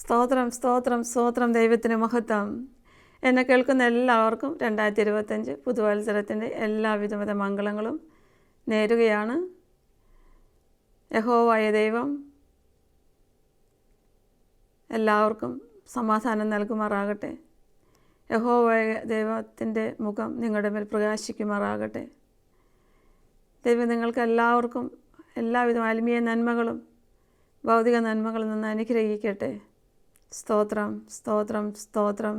സ്തോത്രം സ്തോത്രം സ്തോത്രം ദൈവത്തിന് മഹത്വം. എന്നെ കേൾക്കുന്ന എല്ലാവർക്കും രണ്ടായിരത്തി ഇരുപത്തഞ്ച് പുതുവത്സരത്തിന്റെ എല്ലാവിധമത മംഗളങ്ങളും നേരുകയാണ്. യഹോവായ ദൈവം എല്ലാവർക്കും സമാധാനം നൽകുമാറാകട്ടെ. യഹോവായ ദൈവത്തിന്റെ മുഖം നിങ്ങളുടെ മേൽ പ്രകാശിക്കുമാറാകട്ടെ. ദൈവം നിങ്ങൾക്ക് എല്ലാവർക്കും എല്ലാവിധ ആത്മീയ നന്മകളും ഭൗതിക നന്മകളും നിന്ന് അനുഗ്രഹിക്കട്ടെ. സ്തോത്രം സ്തോത്രം സ്തോത്രം.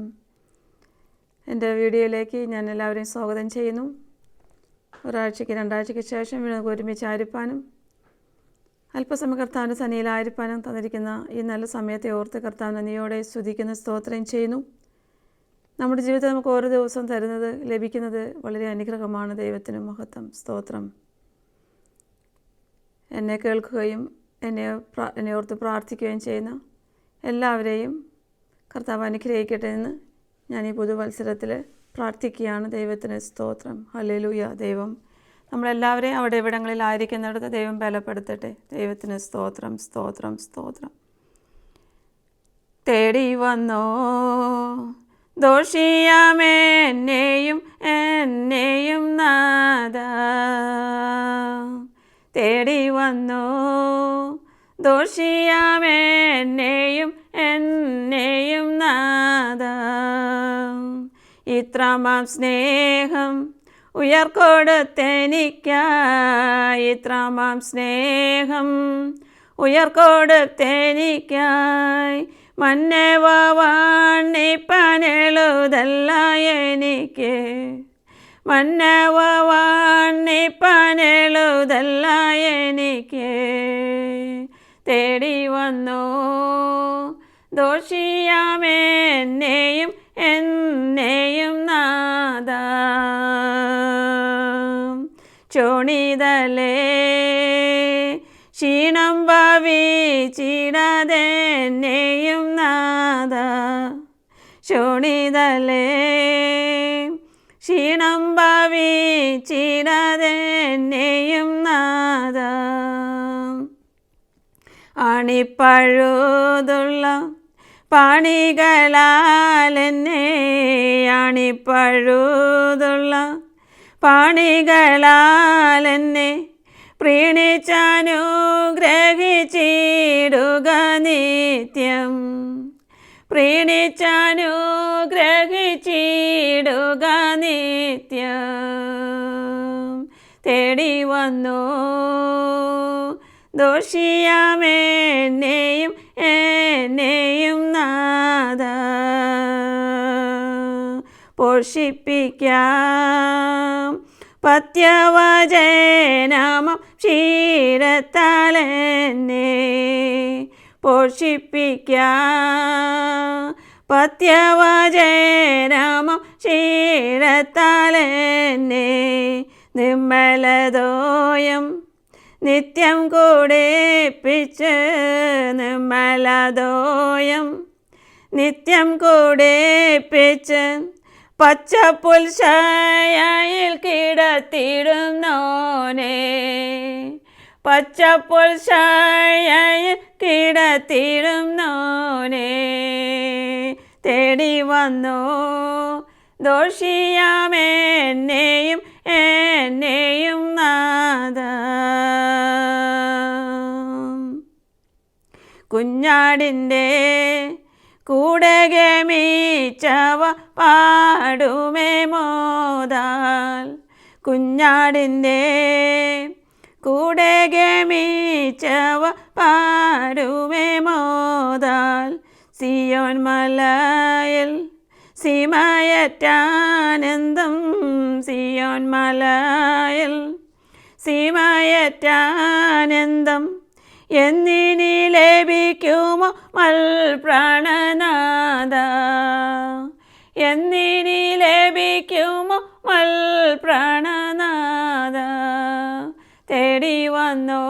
എന്റെ വീഡിയോയിലേക്ക് ഞാൻ എല്ലാവരെയും സ്വാഗതം ചെയ്യുന്നു. ഒരാഴ്ചയ്ക്ക് രണ്ടാഴ്ചയ്ക്ക് ശേഷം നമുക്ക് ഒരുമിച്ച് ആയിരിക്കാനും അല്പസമയ കർത്താവിന്റെ സന്നിയിലായിരിക്കാനും തന്നിരിക്കുന്ന ഈ നല്ല സമയത്തെ ഓർത്ത് കർത്താവിനെ നീയോടെ സ്തുതിക്കുന്ന സ്തോത്രം ചെയ്യുന്നു. നമ്മുടെ ജീവിതത്തിൽ നമുക്ക് ഓരോ ദിവസം തരുന്നത് ലഭിക്കുന്നത് വളരെ അനുഗ്രഹമാണ്. ദൈവത്തിന് മഹത്വം സ്തോത്രം. എന്നെ കേൾക്കുകയും എന്നെ എന്നെ ഓർത്ത് പ്രാർത്ഥിക്കുകയും ചെയ്യുന്ന എല്ലാവരെയും കർത്താവ് അനുഗ്രഹിക്കട്ടെ എന്ന് ഞാൻ ഈ പുതുവത്സരത്തിൽ പ്രാർത്ഥിക്കുകയാണ്. ദൈവത്തിന് സ്തോത്രം. ഹല്ലേലൂയ. ദൈവം നമ്മളെല്ലാവരെയും അവിടെ ഇവിടങ്ങളിലായിരിക്കുന്നിടത്ത് ദൈവം ബലപ്പെടുത്തട്ടെ. ദൈവത്തിന് സ്തോത്രം സ്തോത്രം സ്തോത്രം. തേടി വന്നോ? ദോഷിയാമെന്നെയും എന്നെയും നാദ. തേടി വന്നോ? ദോഷിയാമെന്നെയും എന്നെയും നാദ ഇത്രമാം സ്നേഹം ഉയർക്കൊടുത്തെനിക്കായി ഇത്രമാം സ്നേഹം ഉയർക്കൊടുത്തെനിക്കായി. മന്നവാണിപ്പനെഴുതല്ല എനിക്ക്. മന്നവാണിപ്പനെഴുതല്ല എനിക്ക്. തേടി വന്നു. ദോഷിയാമെന്നെയും എന്നെയും നാദ. ചോണിതലേ ക്ഷീണം ഭാവിച്ചിടതെന്നെയും നാദ. ചോണിതലേ ക്ഷീണം ഭാവിച്ചിടതെന്നെയും നാദ. അണിപ്പഴുതുള്ള പണികളാലെന്നെ അണിപ്പഴുതുള്ള പണികളാലെന്നെ പ്രീണിച്ചാനുഗ്രഹിച്ചിടുക നിത്യം. പ്രീണിച്ചാനുഗ്രഹിച്ചിടുക നിത്യം. തേടി വന്നു. ദോഷിയാമെന്നെയും എന്നെയും നാദ പോഷിപ്പിക്കാം. പത്യവചനാമം ക്ഷീരത്താലെന്നെ പോഷിപ്പിക്കാം. പത്യവചനാമം ക്ഷീരത്താലെന്നെ നിമ്മലതോയം നിത്യം കൂടിപ്പിച്ച് നിർമ്മലദോയം നിത്യം കൂടിപ്പിച്ച് പച്ചപ്പുൽശായയിൽ കിടത്തിടുന്നോനെ. പച്ചപ്പുൽശായയിൽ കിടത്തിടുന്നോനെ. തേടി വന്നു ദോഷിയാമെന്നെയും എന്നെയും നാദ കുഞ്ഞാടിന്റെ കൂടെ ഗമിച്ചവ പാടുമേ മോദാൽ കുഞ്ഞാടിന്റെ കൂടെ ഗമിച്ചവ പാടുമേ മോദാൽ സിയോൻ മലയിൽ സീമയറ്റാനന്ദം സിയോൻ മലയിൽ സീമയറ്റാനന്ദം. എന്നിനി ലഭിക്കുമോ മൽപ്രാണനാഥ? എന്നിനി ലഭിക്കുമോ മൽപ്രാണനാഥ? തേടി വന്നോ.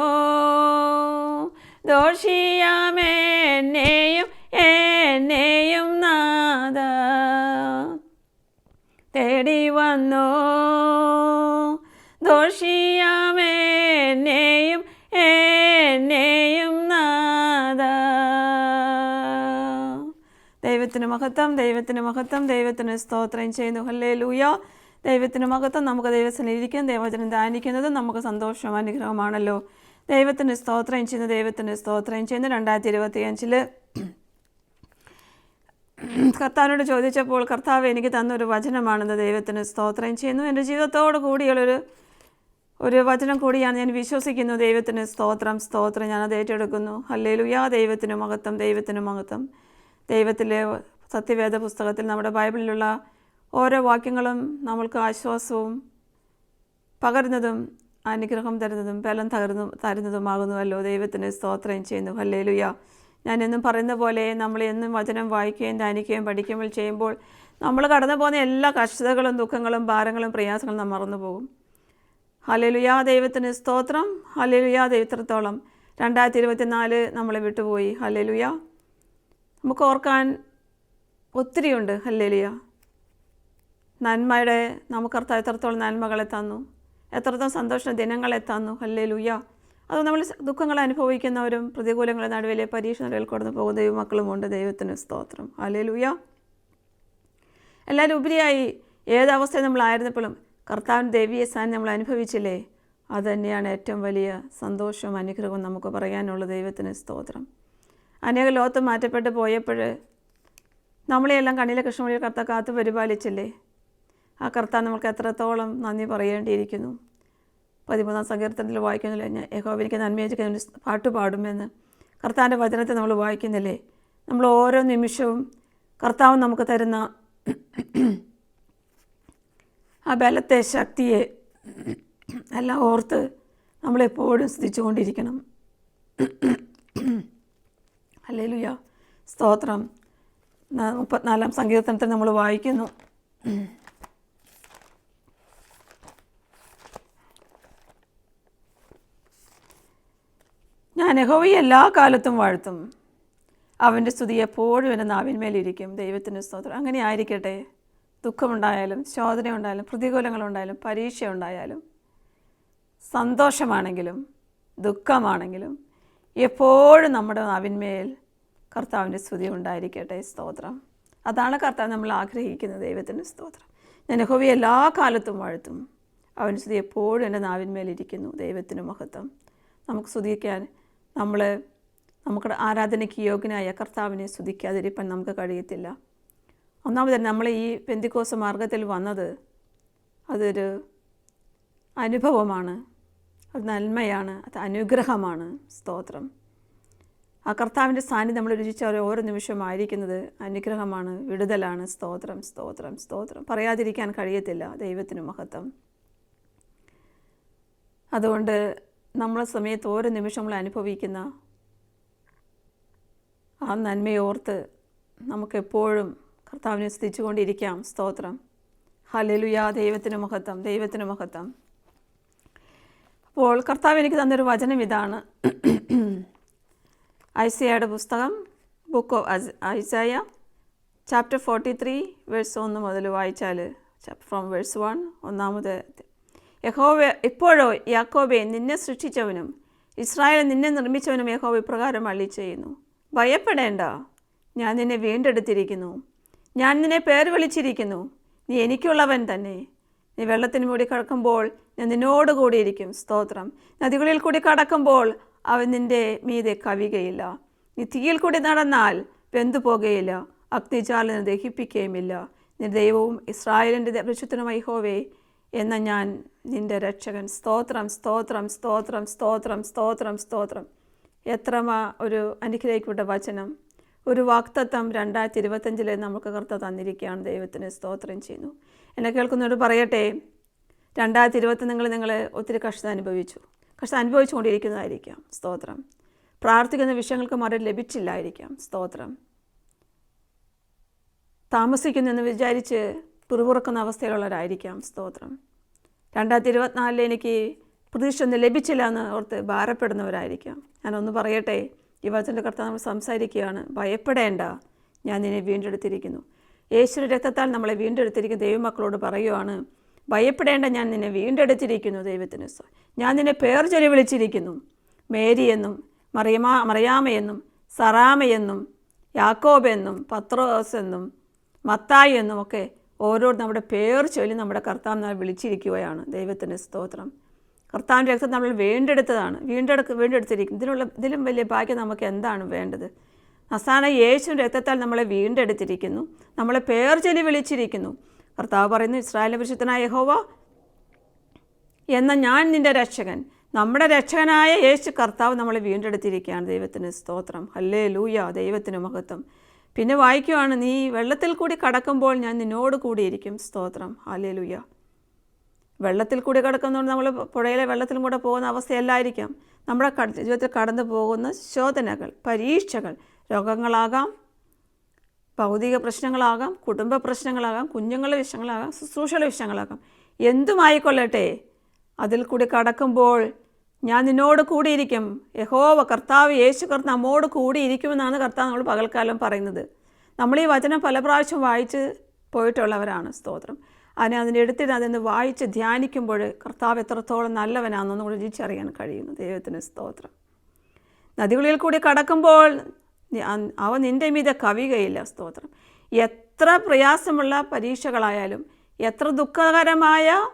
ദോഷിയാമെന്നെയും എന്നെയും തേടി വന്നോ? ദോഷിയാമേനെയും എന്നെയും നാദ. ദൈവത്തിന് മഹത്വം ദൈവത്തിന് മഹത്വം ദൈവത്തിന് സ്തോത്രം ചെയ്യുന്നു. ഹല്ലേ ലൂയ ദൈവത്തിന് മഹത്വം. നമുക്ക് ദൈവത്തിൽ ഇരിക്കും ദൈവത്തിന് ധ്യാനിക്കുന്നത് നമുക്ക് സന്തോഷം അനുഗ്രഹമാണല്ലോ ദൈവത്തിന് സ്തോത്രം ചെയ്യുന്നു ദൈവത്തിന് സ്തോത്രം ചെയ്യുന്നു. രണ്ടായിരത്തി ഇരുപത്തി അഞ്ചിൽ കർത്താവിനോട് ചോദിച്ചപ്പോൾ കർത്താവ് എനിക്ക് തന്നൊരു വചനമാണെന്ന് ദൈവത്തിന് സ്തോത്രം ചെയ്യുന്നു. എന്റെ ജീവിതത്തോട് കൂടിയുള്ളൊരു ഒരു വചനം കൂടിയാണ് ഞാൻ വിശ്വസിക്കുന്നു. ദൈവത്തിന് സ്തോത്രം സ്തോത്രം ഞാൻ അത് ഏറ്റെടുക്കുന്നു. ഹല്ലേലുയാ. ദൈവത്തിന് മഹത്വം ദൈവത്തിന് മഹത്വം. ദൈവത്തിലെ സത്യവേദ പുസ്തകത്തിൽ നമ്മുടെ ബൈബിളിലുള്ള ഓരോ വാക്യങ്ങളും നമ്മൾക്ക് ആശ്വാസവും പകരുന്നതും അനുഗ്രഹം തരുന്നതും ബലം തകർന്നു തരുന്നതുമാകുന്നുവല്ലോ. ദൈവത്തിന് സ്തോത്രം ചെയ്യുന്നു. ഹല്ലേലുയ. ഞാൻ എന്നും പറയുന്ന പോലെ നമ്മൾ എന്നും വചനം വായിക്കുകയും ധ്യാനിക്കുകയും പഠിക്കുകയും ചെയ്യുമ്പോൾ നമ്മൾ കടന്നു പോകുന്ന എല്ലാ കഷ്ടതകളും ദുഃഖങ്ങളും ഭാരങ്ങളും പ്രയാസങ്ങളും നാം മറന്നു പോകും. ഹലലുയാ ദൈവത്തിന് സ്തോത്രം. ഹലലുയാ ദൈവത്രത്തോളം രണ്ടായിരത്തി ഇരുപത്തിനാല് നമ്മളെ വിട്ടുപോയി. ഹലലുയ നമുക്ക് ഓർക്കാൻ ഒത്തിരിയുണ്ട്. ഹല്ലലിയ. നന്മയുടെ നമുക്കർത്ഥം എത്രത്തോളം നന്മകളെ തന്നു. എത്രത്തോളം സന്തോഷ ദിനങ്ങളെ തന്നു. ഹല്ലേലുയ. അത് നമ്മൾ ദുഃഖങ്ങൾ അനുഭവിക്കുന്നവരും പ്രതികൂലങ്ങളുടെ നടുവിലെ പരീക്ഷ നടുവിൽ കടന്നു പോകുന്ന ദൈവമക്കളുമുണ്ട് ദൈവത്തിന് സ്തോത്രം. അല്ലേലൂയ എല്ലാവരും ഉപരിയായി ഏതവസ്ഥയിൽ നമ്മളായിരുന്നപ്പോഴും കർത്താവിന്റെ ദേവീയ സ്ഥാനം നമ്മൾ അനുഭവിച്ചില്ലേ? അത് തന്നെയാണ് ഏറ്റവും വലിയ സന്തോഷവും അനുഗ്രഹവും നമുക്ക് പറയാനുള്ള ദൈവത്തിന് സ്തോത്രം. അനേക ലോകത്ത് മാറ്റപ്പെട്ട് പോയപ്പോൾ നമ്മളെയെല്ലാം കണ്ണിലെ കൃഷ്ണമൊഴി കർത്ത കാത്തു പരിപാലിച്ചില്ലേ ആ കർത്താവ് നമുക്ക് എത്രത്തോളം നന്ദി പറയേണ്ടിയിരിക്കുന്നു. പതിമൂന്നാം സങ്കീർത്തനത്തിൽ വായിക്കുന്നില്ല ഞാൻ യഹോവനിക്ക് നന്മയൊക്കെ പാട്ട് പാടുമെന്ന്. കർത്താവിന്റെ വചനത്തെ നമ്മൾ വായിക്കുന്നില്ലേ? നമ്മൾ ഓരോ നിമിഷവും കർത്താവ് നമുക്ക് തരുന്ന ആ ബലത്തെ ശക്തിയെ എല്ലാം ഓർത്ത് നമ്മളെപ്പോഴും സ്തുതിച്ചുകൊണ്ടിരിക്കണം. അല്ലേലുയ സ്തോത്രം. മുപ്പത്തിനാലാം സങ്കീർത്തനത്തിൽ നമ്മൾ വായിക്കുന്നു. ഞാൻ യഹോവയെ എല്ലാ കാലത്തും വാഴ്ത്തും. അവന്റെ സ്തുതി എപ്പോഴും എന്റെ നാവിന്മേലിരിക്കും ദൈവത്തിന് സ്തോത്രം. അങ്ങനെ ആയിരിക്കട്ടെ. ദുഃഖമുണ്ടായാലും ശോധന ഉണ്ടായാലും പ്രതികൂലങ്ങളുണ്ടായാലും പരീക്ഷ ഉണ്ടായാലും സന്തോഷമാണെങ്കിലും ദുഃഖമാണെങ്കിലും എപ്പോഴും നമ്മുടെ നാവിന്മേൽ കർത്താവിന്റെ സ്തുതി ഉണ്ടായിരിക്കട്ടെ. സ്തോത്രം. അതാണ് കർത്താവ് നമ്മൾ ആഗ്രഹിക്കുന്നത്. ദൈവത്തിന്റെ സ്തോത്രം. ഞാൻ യഹോവയെ എല്ലാ കാലത്തും വാഴ്ത്തും. അവൻ സ്തുതി എപ്പോഴും എന്റെ നാവിന്മേലിരിക്കുന്നു ദൈവത്തിന് മഹത്വം. നമുക്ക് സ്തുതിക്കാൻ നമ്മൾ നമുക്ക് ആരാധനയ്ക്ക് യോഗ്യനായ കർത്താവിനെ സ്തുതിക്കാതിരിക്കാൻ നമുക്ക് കഴിയത്തില്ല. ഒന്നാമത് തന്നെ നമ്മൾ ഈ പെന്തിക്കോസ് മാർഗത്തിൽ വന്നത് അതൊരു അനുഭവമാണ്. അത് നന്മയാണ് അത് അനുഗ്രഹമാണ്. സ്തോത്രം. ആ കർത്താവിന്റെ സാന്നിധ്യം നമ്മൾ രുചിച്ച ഓരോ നിമിഷവും ആയിരിക്കുന്നത് അനുഗ്രഹമാണ് വിടുതലാണ്. സ്തോത്രം സ്തോത്രം സ്തോത്രം. പറയാതിരിക്കാൻ കഴിയത്തില്ല ദൈവത്തിന് മഹത്വം. അതുകൊണ്ട് നമ്മളെ സമയത്ത് ഓരോ നിമിഷം നമ്മൾ അനുഭവിക്കുന്ന ആ നന്മയോർത്ത് നമുക്കെപ്പോഴും കർത്താവിനെ സ്തുതിച്ചുകൊണ്ടിരിക്കാം. സ്തോത്രം. ഹലലുയാ ദൈവത്തിന് മഹത്വം. ദൈവത്തിന് മഹത്വം. അപ്പോൾ കർത്താവ് എനിക്ക് തന്നൊരു വചനം ഇതാണ്. ഐസയുടെ പുസ്തകം book of Isaiah chapter forty three verse ഒന്ന് മുതൽ വായിച്ചാൽ ഫ്രോം വേഴ്സ് വൺ ഒന്നാമത് യഹോവ ഇപ്പോഴോ യാക്കോബെ നിന്നെ സൃഷ്ടിച്ചവനും ഇസ്രായേൽ നിന്നെ നിർമ്മിച്ചവനും യഹോവ ഇപ്രകാരം അള്ളി ചെയ്യുന്നു ഭയപ്പെടേണ്ട. ഞാൻ നിന്നെ വീണ്ടെടുത്തിരിക്കുന്നു. ഞാൻ നിന്നെ പേര് വിളിച്ചിരിക്കുന്നു നീ എനിക്കുള്ളവൻ തന്നെ. നീ വെള്ളത്തിന് മൂടി കടക്കുമ്പോൾ ഞാൻ നിന്നോട് കൂടിയിരിക്കും. സ്തോത്രം. നദികളിൽ കൂടി കടക്കുമ്പോൾ അവൻ നിന്റെ മീതെ കവികയില്ല നീ തീയിൽ കൂടി നടന്നാൽ വെന്തു പോകുകയില്ല. അഗ്നിജാലിന് ദഹിപ്പിക്കുകയുമില്ല. നിന്റെ ദൈവവും ഇസ്രായേലിന്റെ പരിശുദ്ധനുമായി ഹോവേ എന്ന ഞാൻ നിന്റെ രക്ഷകൻ. സ്തോത്രം സ്തോത്രം സ്തോത്രം സ്തോത്രം സ്തോത്രം സ്തോത്രം. എത്രമാ ഒരു അനുഗ്രഹിക്കപ്പെട്ട വചനം. ഒരു വാക്തത്വം രണ്ടായിരത്തി ഇരുപത്തഞ്ചിലെ നമുക്ക് കർത്ത തന്നിരിക്കുകയാണ്. ദൈവത്തിന് സ്തോത്രം ചെയ്യുന്നു. എന്നെ കേൾക്കുന്നവരോട് പറയട്ടെ രണ്ടായിരത്തി ഇരുപത്തി നിങ്ങൾ നിങ്ങൾ ഒത്തിരി കഷ്ടത അനുഭവിച്ചു. കഷ്ടത അനുഭവിച്ചുകൊണ്ടിരിക്കുന്നതായിരിക്കാം. സ്തോത്രം. പ്രാർത്ഥിക്കുന്ന വിഷയങ്ങൾക്ക് മറുപടി ലഭിച്ചില്ലായിരിക്കാം. സ്തോത്രം. താമസിക്കുന്നെന്ന് വിചാരിച്ച് പിറുപിറുക്കുന്ന അവസ്ഥയിലുള്ളവരായിരിക്കാം. സ്തോത്രം. രണ്ടായിരത്തി ഇരുപത്തിനാലിൽ എനിക്ക് പ്രതീക്ഷ ഒന്നും ലഭിച്ചില്ല എന്ന് ഓർത്ത് ഭാരപ്പെടുന്നവരായിരിക്കാം. ഞാനൊന്ന് പറയട്ടെ ഈ വചന്റെ കർത്താവ് നമ്മൾ സംസാരിക്കുകയാണ്. ഭയപ്പെടേണ്ട ഞാൻ നിന്നെ വീണ്ടെടുത്തിരിക്കുന്നു. യേശുര രക്തത്താൽ നമ്മളെ വീണ്ടെടുത്തിരിക്കുന്ന ദൈവമക്കളോട് പറയുവാണ് ഭയപ്പെടേണ്ട ഞാൻ നിന്നെ വീണ്ടെടുത്തിരിക്കുന്നു ദൈവത്തിന്. ഞാൻ നിന്നെ പേർ ചൊല്ലി വിളിച്ചിരിക്കുന്നു. മേരി എന്നും മറിയമാ മറിയാമയെന്നും സറാമയെന്നും യാക്കോബ് എന്നും പത്രോസ് എന്നും മത്തായി എന്നും ഒക്കെ ഓരോ നമ്മുടെ പേർ ചൊല്ലി നമ്മുടെ കർത്താവ് നമ്മൾ വിളിച്ചിരിക്കുകയാണ്. ദൈവത്തിന്റെ സ്തോത്രം. കർത്താവിന്റെ രക്തം നമ്മൾ വീണ്ടെടുത്തതാണ്. വീണ്ടെടുക്ക് വീണ്ടെടുത്തിരിക്കും. ഇതിനുള്ള ഇതിലും വലിയ ഭാഗ്യം നമുക്ക് എന്താണ് വേണ്ടത്? അസാന യേശുവിന്റെ രക്തത്താൽ നമ്മളെ വീണ്ടെടുത്തിരിക്കുന്നു. നമ്മളെ പേർ ചൊല്ലി വിളിച്ചിരിക്കുന്നു. കർത്താവ് പറയുന്നു ഇസ്രായേൽ പുരുഷത്തനായ യഹോവ എന്ന ഞാൻ നിന്റെ രക്ഷകൻ. നമ്മുടെ രക്ഷകനായ യേശു കർത്താവ് നമ്മളെ വീണ്ടെടുത്തിരിക്കുകയാണ്. ദൈവത്തിന് സ്തോത്രം. ഹല്ലേ ലൂയ ദൈവത്തിന് മഹത്വം. പിന്നെ വായിക്കുവാണ് നീ വെള്ളത്തിൽ കൂടി കടക്കുമ്പോൾ ഞാൻ നിന്നോട് കൂടിയിരിക്കും. സ്തോത്രം. ഹല്ലേ ലൂയ വെള്ളത്തിൽ കൂടി കിടക്കുന്നതുകൊണ്ട് നമ്മൾ പുഴയിലെ വെള്ളത്തിലും കൂടെ പോകുന്ന അവസ്ഥയല്ലായിരിക്കാം. നമ്മുടെ ജീവിതത്തിൽ കടന്നു പോകുന്ന ശോധനകൾ പരീക്ഷകൾ രോഗങ്ങളാകാം ഭൗതിക പ്രശ്നങ്ങളാകാം കുടുംബ പ്രശ്നങ്ങളാകാം കുഞ്ഞുങ്ങളുടെ വിഷയങ്ങളാകാം ശുശ്രൂഷയുടെ വിഷയങ്ങളാകാം. എന്തുമായിക്കൊള്ളട്ടെ? അതിൽ കൂടി കടക്കുമ്പോൾ ഞാൻ നിന്നോട് കൂടിയിരിക്കും. യഹോവ കർത്താവ് യേശു കർത്താവ് നമ്മോട് കൂടിയിരിക്കുമെന്നാണ് കർത്താവ് നമ്മൾ പകൽക്കാലം പറയുന്നത്. നമ്മൾ ഈ വചനം പല പ്രാവശ്യം വായിച്ച് പോയിട്ടുള്ളവരാണ്. സ്തോത്രം. അതിനെ അതിന്റെ എടുത്തിട്ട് അതിന് വായിച്ച് ധ്യാനിക്കുമ്പോൾ കർത്താവ് എത്രത്തോളം നല്ലവനാണെന്നൊന്നും കൂടി രുചിച്ചറിയാൻ കഴിയുന്നു. ദൈവത്തിന് സ്തോത്രം. നദികളിൽ കൂടി കടക്കുമ്പോൾ അവ നിന്റെ മീതെ കവികയില്ല സ്തോത്രം. എത്ര പ്രയാസമുള്ള പരീക്ഷകളായാലും എത്ര ദുഃഖകരമായ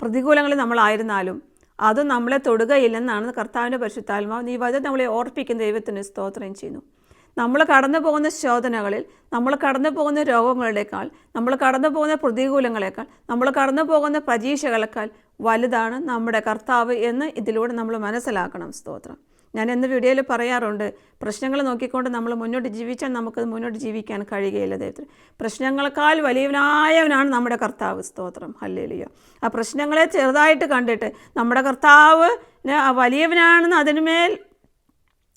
പ്രതികൂലങ്ങളിൽ നമ്മളായിരുന്നാലും അത് നമ്മളെ തൊടുകയില്ലെന്നാണ് കർത്താവിന്റെ പരിശുദ്ധാത്മാവ് നീ വചനം നമ്മളെ ഓർപ്പിക്കുന്ന ദൈവത്തിന് സ്തോത്രം ചെയ്യുന്നു. നമ്മൾ കടന്നു പോകുന്ന ശോധനകളിൽ നമ്മൾ കടന്നു പോകുന്ന രോഗങ്ങളേക്കാൾ നമ്മൾ കടന്നു പോകുന്ന പ്രതികൂലങ്ങളെക്കാൾ നമ്മൾ കടന്നു പോകുന്ന പരീക്ഷകളെക്കാൾ വലുതാണ് നമ്മുടെ കർത്താവ് എന്ന് ഇതിലൂടെ നമ്മൾ മനസ്സിലാക്കണം സ്തോത്രം. ഞാൻ എന്ന വീഡിയോയിൽ പറയാറുണ്ട് പ്രശ്നങ്ങൾ നോക്കിക്കൊണ്ട് നമ്മൾ മുന്നോട്ട് ജീവിച്ചാൽ നമുക്കത് മുന്നോട്ട് ജീവിക്കാൻ കഴിയുകയില്ല ദൈവത്തിന്. പ്രശ്നങ്ങളെക്കാൾ വലിയവനായവനാണ് നമ്മുടെ കർത്താവ്. സ്തോത്രം. ഹല്ലേലിയ. ആ പ്രശ്നങ്ങളെ ചെറുതായിട്ട് കണ്ടിട്ട് നമ്മുടെ കർത്താവ് വലിയവനാണെന്ന് അതിനുമേൽ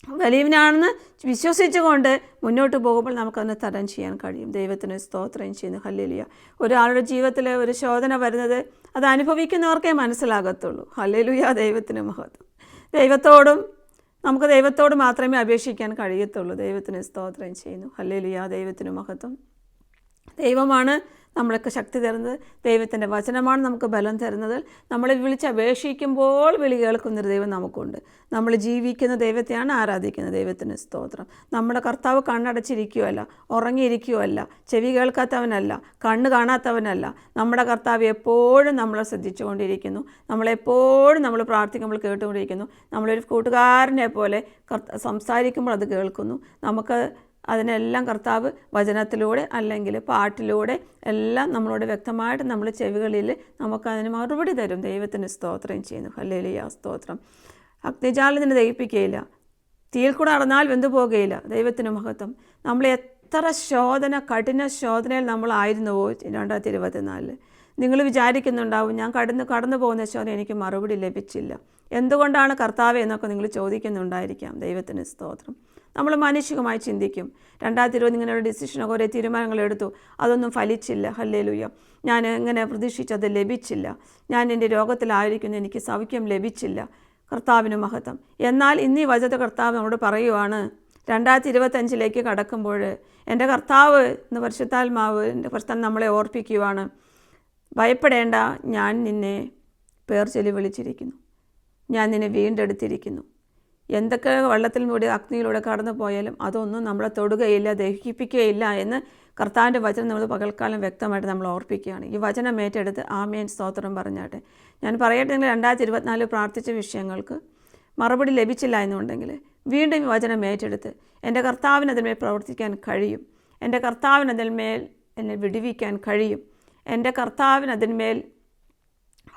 വലിയവനാണെന്ന് വിശ്വസിച്ചുകൊണ്ട് മുന്നോട്ട് പോകുമ്പോൾ നമുക്കതിനെ തരം ചെയ്യാൻ കഴിയും. ദൈവത്തിന് സ്തോത്രം ചെയ്യുന്നു. ഹല്ലേലിയ. ഒരാളുടെ ജീവിതത്തിൽ ഒരു ശോധന വരുന്നത് അത് അനുഭവിക്കുന്നവർക്കേ മനസ്സിലാകത്തുള്ളൂ. ഹല്ലേലുയ ദൈവത്തിന് മഹത്വം. ദൈവത്തോടും നമുക്ക് ദൈവത്തോട് മാത്രമേ അപേക്ഷിക്കാൻ കഴിയത്തുള്ളൂ. ദൈവത്തിന് സ്തോത്രം ചെയ്യുന്നു. ഹല്ലേലിയ. ദൈവത്തിന് മഹത്വം. ദൈവമാണ് നമ്മൾക്ക് ശക്തി തരുന്നത് ദൈവത്തിന്റെ വചനമാണ് നമുക്ക് ബലം തരുന്നത്. നമ്മൾ വിളിച്ച് അപേക്ഷിക്കുമ്പോൾ വിളി കേൾക്കുന്നൊരു ദൈവം നമുക്കുണ്ട്. നമ്മൾ ജീവിക്കുന്ന ദൈവത്തെയാണ് ആരാധിക്കുന്നത് ദൈവത്തിന് സ്തോത്രം. നമ്മുടെ കർത്താവ് കണ്ണടച്ചിരിക്കുകയല്ല ഉറങ്ങിയിരിക്കുകയല്ല ചെവി കേൾക്കാത്തവനല്ല കണ്ണ് കാണാത്തവനല്ല. നമ്മുടെ കർത്താവ് എപ്പോഴും നമ്മളെ ശ്രദ്ധിച്ചുകൊണ്ടിരിക്കുന്നു. നമ്മളെപ്പോഴും നമ്മൾ പ്രാർത്ഥിക്കുമ്പോൾ കേട്ടുകൊണ്ടിരിക്കുന്നു. നമ്മളൊരു കൂട്ടുകാരനെ പോലെ സംസാരിക്കുമ്പോൾ അത് കേൾക്കുന്നു. നമുക്ക് അതിനെല്ലാം കർത്താവ് വചനത്തിലൂടെ അല്ലെങ്കിൽ പാട്ടിലൂടെ എല്ലാം നമ്മളോട് വ്യക്തമായിട്ട് നമ്മൾ ചെവികളിൽ നമുക്കതിന് മറുപടി തരും. ദൈവത്തിന് സ്തോത്രം ചെയ്യുന്നു. ഹല്ലേലിയ സ്തോത്രം. അഗ്നിജാലത്തിന് ദഹിപ്പിക്കുകയില്ല. തീയിൽ കൂടെ നടന്നാൽ വെന്തു പോകുകയില്ല. ദൈവത്തിന് മഹത്വം. നമ്മൾ എത്ര ശോധന കഠിന ശോധനയിൽ നമ്മളായിരുന്നുവോ രണ്ടായിരത്തി ഇരുപത്തിനാലിൽ നിങ്ങൾ വിചാരിക്കുന്നുണ്ടാവും ഞാൻ കടന്നു കടന്നു പോകുന്ന ശോധന എനിക്ക് മറുപടി ലഭിച്ചില്ല. എന്തുകൊണ്ടാണ് കർത്താവ് എന്നൊക്കെ നിങ്ങൾ ചോദിക്കുന്നുണ്ടായിരിക്കാം. ദൈവത്തിന് സ്തോത്രം. നമ്മൾ മാനുഷികമായി ചിന്തിക്കും. രണ്ടായിരത്തി ഇരുപത് ഒരു ഡിസിഷനൊക്കെ ഒരേ തീരുമാനങ്ങൾ എടുത്തു. അതൊന്നും ഫലിച്ചില്ല. ഹല്ലേലൂയ. ഞാൻ എങ്ങനെ പ്രതീക്ഷിച്ചത് ലഭിച്ചില്ല. ഞാൻ എന്റെ രോഗത്തിലായിരിക്കുന്നു. എനിക്ക് സൗഖ്യം ലഭിച്ചില്ല. കർത്താവിന് മഹത്വം. എന്നാൽ ഇന്ന് ഈ വചത്തെ കർത്താവ് നമ്മോട് പറയുവാണ്. രണ്ടായിരത്തി ഇരുപത്തഞ്ചിലേക്ക് കടക്കുമ്പോൾ എന്റെ കർത്താവ് എന്ന് പരിശുദ്ധാത്മാവ് എന്റെ പ്രശ്നം നമ്മളെ ഓർപ്പിക്കുവാണ്. ഭയപ്പെടേണ്ട. ഞാൻ നിന്നെ പേർ ചൊല്ലി വിളിച്ചിരിക്കുന്നു. ഞാൻ നിന്നെ വീണ്ടെടുത്തിരിക്കുന്നു എന്തൊക്കെ വെള്ളത്തിലൂടെ അഗ്നിയിലൂടെ കടന്നു പോയാലും അതൊന്നും നമ്മളെ തൊടുകയില്ല ദഹിപ്പിക്കുകയില്ല എന്ന് കർത്താവിന്റെ വചനം നമ്മൾ പകൽക്കാലം വ്യക്തമായിട്ട് നമ്മൾ ഓർപ്പിക്കുകയാണ്. ഈ വചനം ഏറ്റെടുത്ത് ആമേൻ സ്തോത്രം പറഞ്ഞാട്ടെ. ഞാൻ പറയട്ടെ നിങ്ങൾ രണ്ടായിരത്തി ഇരുപത്തിനാലിൽ പ്രാർത്ഥിച്ച വിഷയങ്ങൾക്ക് മറുപടി ലഭിച്ചില്ല എന്നുണ്ടെങ്കിൽ വീണ്ടും ഈ വചനം ഏറ്റെടുത്ത് എന്റെ കർത്താവിന് അതിന്മേൽ പ്രവർത്തിക്കാൻ കഴിയും. എന്റെ കർത്താവിന് അതിന്മേൽ എന്നെ വിടുവിക്കാൻ കഴിയും. എന്റെ കർത്താവിന് അതിന്മേൽ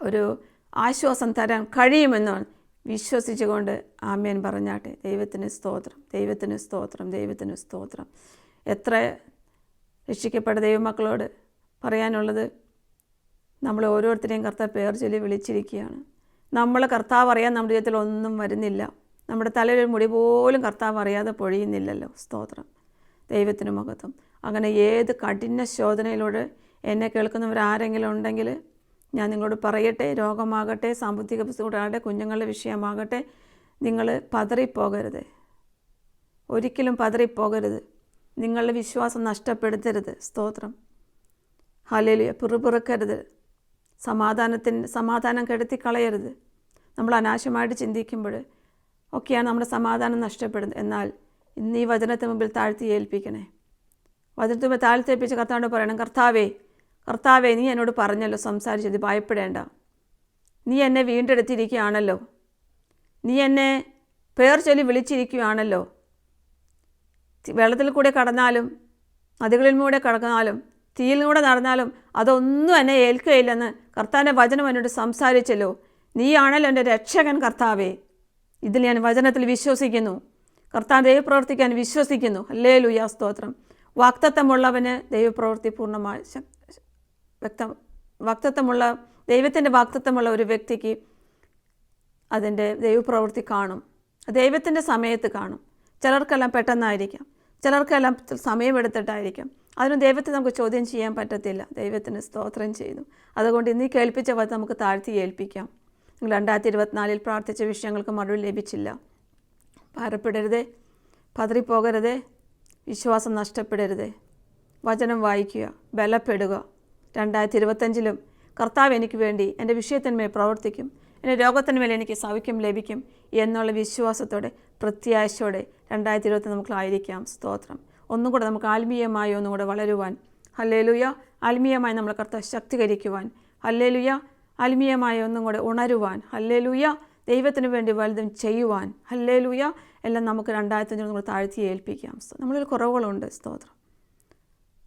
ഒരു ആശ്വാസം തരാൻ കഴിയുമെന്ന് വിശ്വസിച്ചുകൊണ്ട് ആമേൻ പറഞ്ഞാട്ടെ. ദൈവത്തിന് സ്തോത്രം ദൈവത്തിന് സ്തോത്രം ദൈവത്തിന് സ്തോത്രം. എത്ര രക്ഷിക്കപ്പെട്ട ദൈവമക്കളോട് പറയാനുള്ളത് നമ്മൾ ഓരോരുത്തരെയും കർത്താവ് പേർ ചൊല്ലി വിളിച്ചിരിക്കുകയാണ്. നമ്മൾ കർത്താവ് അറിയാൻ നമ്മുടെ ജീവിതത്തിൽ ഒന്നും വരുന്നില്ല. നമ്മുടെ തലയിൽ മുടി പോലും കർത്താവ് അറിയാതെ പൊഴിയുന്നില്ലല്ലോ. സ്തോത്രം. ദൈവത്തിന് മഹത്വം. അങ്ങനെ ഏത് കഠിന ശോധനയിലൂടെ എന്നെ കേൾക്കുന്നവരാരെങ്കിലും ഉണ്ടെങ്കിൽ ഞാൻ നിങ്ങളോട് പറയട്ടെ രോഗമാകട്ടെ സാമ്പത്തിക ബുദ്ധിമുട്ടാകട്ടെ കുഞ്ഞുങ്ങളുടെ വിഷയമാകട്ടെ നിങ്ങൾ പതറിപ്പോകരുത്. ഒരിക്കലും പതറിപ്പോകരുത്. നിങ്ങളുടെ വിശ്വാസം നഷ്ടപ്പെടുത്തരുത്. സ്തോത്രം. ഹലലിയ പിറുപിറുക്കരുത്. സമാധാനത്തിന് സമാധാനം കെടുത്തി കളയരുത് നമ്മൾ അനാശമായിട്ട് ചിന്തിക്കുമ്പോൾ ഒക്കെയാണ് നമ്മുടെ സമാധാനം നഷ്ടപ്പെടുന്നത്. എന്നാൽ ഇന്ന് ഈ വചനത്തിന് മുമ്പിൽ താഴ്ത്തി ഏൽപ്പിക്കണേ. വചനത്തിന് മുമ്പിൽ താഴ്ത്തി ഏൽപ്പിച്ച് പറയണം കർത്താവേ കർത്താവേ നീ എന്നോട് പറഞ്ഞല്ലോ സംസാരിച്ചത് ഭയപ്പെടേണ്ട. നീ എന്നെ വീണ്ടെടുത്തിരിക്കുകയാണല്ലോ. നീ എന്നെ പേർ ചൊല്ലി വിളിച്ചിരിക്കുകയാണല്ലോ. വെള്ളത്തിൽ കൂടെ കടന്നാലും നദികളിൽ കൂടെ കടന്നാലും തീയിലൂടെ നടന്നാലും അതൊന്നും എന്നെ ഏൽക്കുകയില്ലെന്ന് കർത്താവിന്റെ വചനം എന്നോട് സംസാരിച്ചല്ലോ. നീയാണല്ലോ എന്റെ രക്ഷകൻ കർത്താവേ. ഇതിൽ ഞാൻ വചനത്തിൽ വിശ്വസിക്കുന്നു. കർത്താൻ ദൈവപ്രവർത്തിക്കാൻ വിശ്വസിക്കുന്നു. അല്ലേ ലുയാ സ്തോത്രം. വാക്തത്വമുള്ളവന് ദൈവപ്രവൃത്തി പൂർണമായ ശ- വ്യക്തം വക്തത്വമുള്ള ദൈവത്തിന്റെ വാക്തത്വമുള്ള ഒരു വ്യക്തിക്ക് അതിന്റെ ദൈവപ്രവൃത്തി കാണും. ദൈവത്തിന്റെ സമയത്ത് കാണും. ചിലർക്കെല്ലാം പെട്ടെന്നായിരിക്കാം. ചിലർക്കെല്ലാം സമയമെടുത്തിട്ടായിരിക്കാം. അതിന് ദൈവത്തെ നമുക്ക് ചോദ്യം ചെയ്യാൻ പറ്റത്തില്ല. ദൈവത്തിന് സ്തോത്രം ചെയ്തു അതുകൊണ്ട് ഇന്ന് കേൾപ്പിച്ച പോലെ നമുക്ക് താഴ്ത്തി ഏൽപ്പിക്കാം. നിങ്ങൾ രണ്ടായിരത്തി ഇരുപത്തിനാലിൽ പ്രാർത്ഥിച്ച വിഷയങ്ങൾക്ക് മറുപടി ലഭിച്ചില്ല. ഭാരപ്പെടരുതേ. പതറിപ്പോകരുതേ. വിശ്വാസം നഷ്ടപ്പെടരുതേ. വചനം വായിക്കുക. ബലപ്പെടുക. രണ്ടായിരത്തി ഇരുപത്തഞ്ചിലും കർത്താവ് എനിക്ക് വേണ്ടി എന്റെ വിഷയത്തിന്മേൽ പ്രവർത്തിക്കും എന്റെ രോഗത്തിന്മേൽ എനിക്ക് സൗഖ്യം ലഭിക്കും എന്നുള്ള വിശ്വാസത്തോടെ പ്രത്യാശയോടെ രണ്ടായിരത്തി ഇരുപത്തി നമുക്കായിരിക്കാം സ്തോത്രം. ഒന്നും കൂടെ നമുക്ക് ആത്മീയമായി ഒന്നും കൂടെ വളരുവാൻ. ഹല്ലേലുയ. ആത്മീയമായി നമ്മൾ കർത്താവ് ശക്തീകരിക്കുവാൻ. ഹല്ലേലുയ. ആത്മീയമായി ഒന്നും കൂടെ ഉണരുവാൻ. ഹല്ലേലുയ. ദൈവത്തിന് വേണ്ടി വലുതും ചെയ്യുവാൻ. ഹല്ലേലുയ. എല്ലാം നമുക്ക് രണ്ടായിരത്തി അഞ്ഞൂറ് നമ്മൾ താഴ്ത്തി ഏൽപ്പിക്കാം. നമ്മളിൽ കുറവുകളുണ്ട്. സ്തോത്രം.